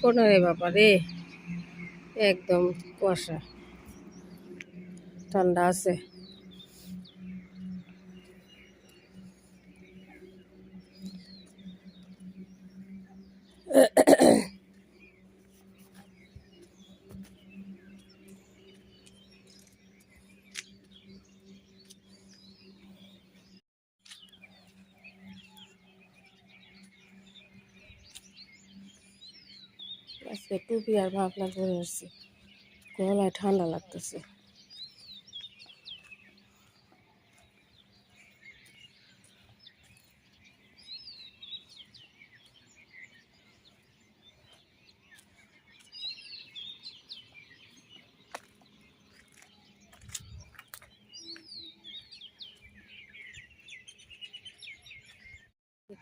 কোনা রে বাবা একদম কুয়াশা। ঠান্ডা আছে। আজকে টুপি আর ভাবনা করে আসছি। গলায় ঠান্ডা লাগতেছে।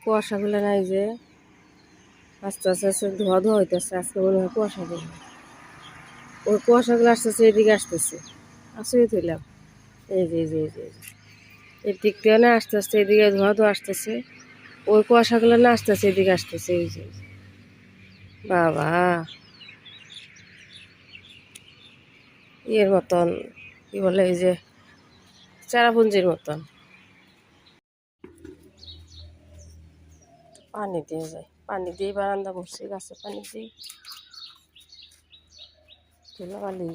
কুয়াশাগুলো নাই যে আস্তে আস্তে আস্তে ধোয়া ধোয়া হইতেছে, আজকে মনে হয় কুয়াশা দেবে। ওই কুয়াশাগুলো আসতেছে এদিকে আসতেছে। আসলে তুইলাম এই যে এই যে এই যে এর দিক থেকে না আস্তে আস্তে এদিকে ধোয়া ধোয়া আসতেছে। ওই কুয়াশাগুলো না আসতেছে এদিকে আসতেছে এই যে। বাবা। ইয়ের মতন, কি বলে এই যে, চারাপুঞ্জির মতন। পানি দিয়ে যায়। পানি দিয়ে বারান্দা বসছি গাছে পানি দিই ধুলাবালি।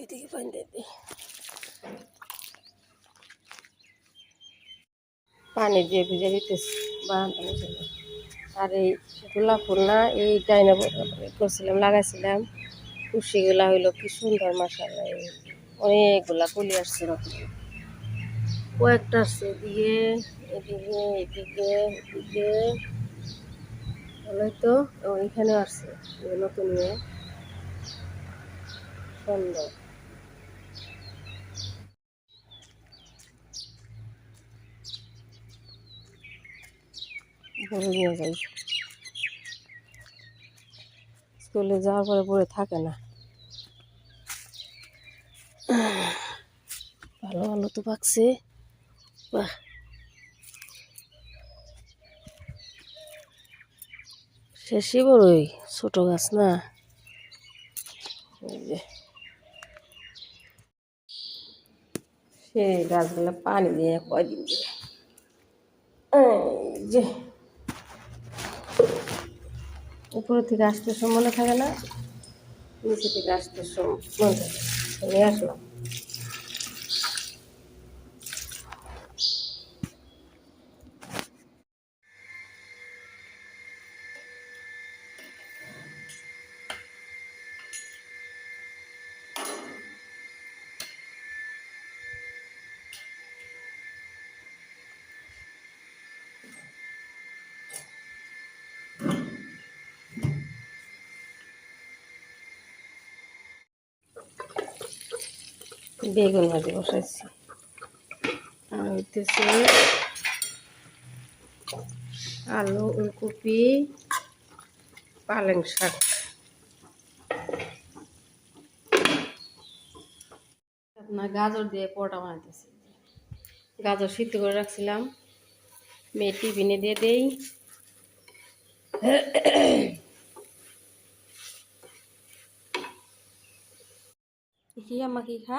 এদিকে পানি দিয়ে দিই। পানি দিয়ে ভিজে দিতেছি, বারান্দা আর এই গোলাপ ফুল না, এই ডাইনা করছিলাম লাগাইছিলাম। কুশিগুলা হইল কি সুন্দর মাসাল্লাহ অনেকগুলা কলি আসছে কয়েকটা আসছে এদিকে এদিকে এদিকে এদিকে। ভালোই তো এবং এখানে আসছে নতুন ইয়ে সুন্দর। নিয়ে যাই। স্কুলে যাওয়ার পরে পরে থাকে না। ভালো ভালো তো পাকছে। বাহ। শেষই বড়ই, ছোট গাছ না। এই যে। সে গাছগুলো পানি দিয়ে কয়দিন দিয়ে যে। উপরে থেকে আসতে সময় মনে থাকে না? নিচে থেকে আসতে সময় মনে থাকে। নিয়ে আসলাম। বেগুন ভাজি বসাইছি। আর হইতেছে আলু ওলকপি পালং শাক। আপনার গাজর দিয়ে পরোটা বানাইতেছি। গাজর সিদ্ধ করে রাখছিলাম। মেয়ে টিফিনে দিয়ে দেই। মা খা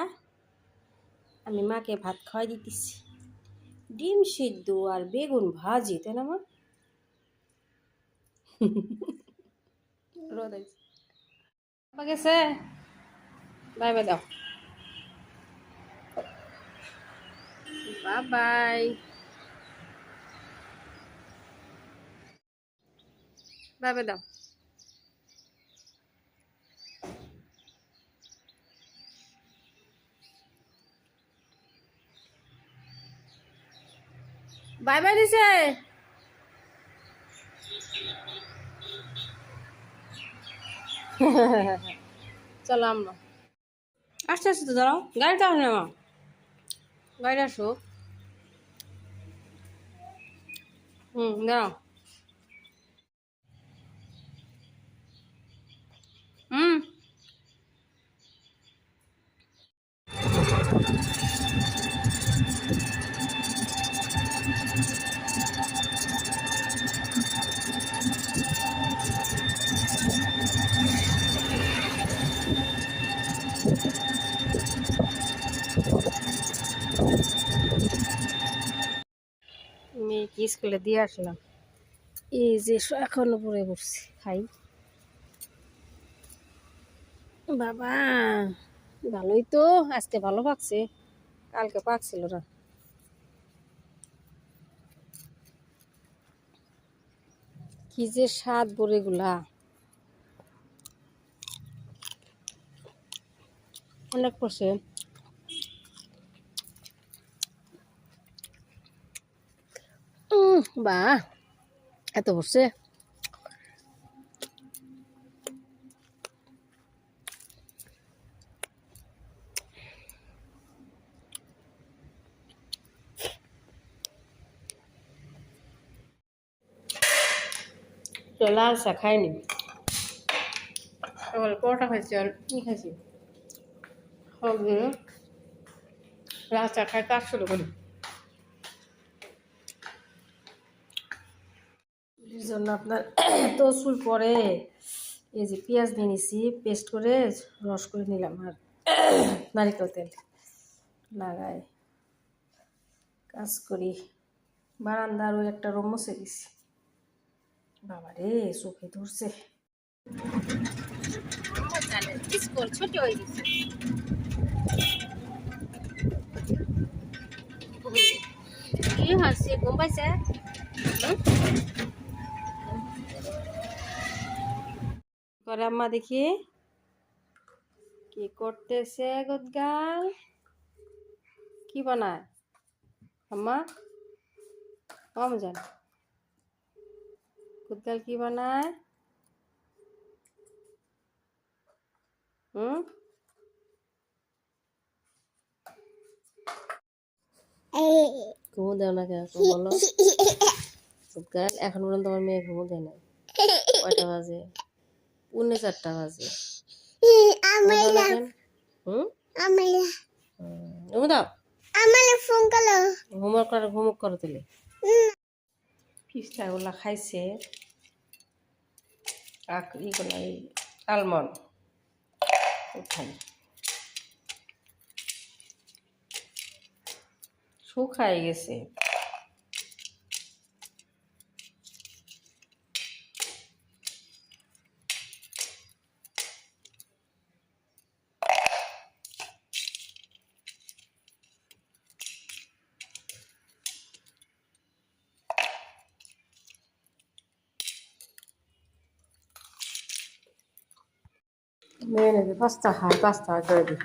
আমি মাকে ভাত খাওয়াই দিতেছি। ডিম সিদ্ধ আর বেগুন ভাজি, তাই না মা? রোদ গেছে? বাই বাই দাও। বাই বাই দাও। বাই বাই দিছে। চলো আমরা। আসতে আসতে তো দাঁড়াও গাড়িটা আসে না। মা গাড়ি আসো। হুম দাঁড়াও। হুম। স্কুলে দিয়ে আসলাম। এই যে এখনও পরে বসছি, খাই। বাবা, ভালোই তো, আজকে ভালো পাকছে। কালকে পাকছিল না। কি যে স্বাদ বড়িগুলা অনেক পড়ছে বাহ এত পড়ছে তো লাল চা খাইনি। এবার পরোটা খাইছি আর কি খাইছি? হবে লাল চা খাই কাজ শুরু করি। এর জন্য আপনার এত চুল পরে এই যে পেঁয়াজ নিয়ে নিছি, পেস্ট করে রস করে নিলাম আর নারিকেল তেল। লাগাই। কাজ করি। বারান্দার ওই একটা রুম মুছে দিছি। বাবা রে, চোখে ধরছে। ছোট হয়ে গেছে কি হাসি ঘুম পাইছে? করে আম্মা দেখি। কি করতেছে গদগাল? কি বানায়? আম্মা? কম জান গদগাল কি বানায়? হুম? ঘুমো দেও না কেন বলো? গদগাল এখন পর্যন্ত আমার মেয়ে ঘুমো দেয় না কয়টা বাজে? পৌনে চারটা বাজে। হোমওয়ার্ক করে হোমওয়ার্ক করো পিস্তাগুলা খাইছে। ইগুলা এই আলমন্ড শুকাই গেছে। মেয়ে নেবে পাঁচটা খায় পাঁচটা করে দিই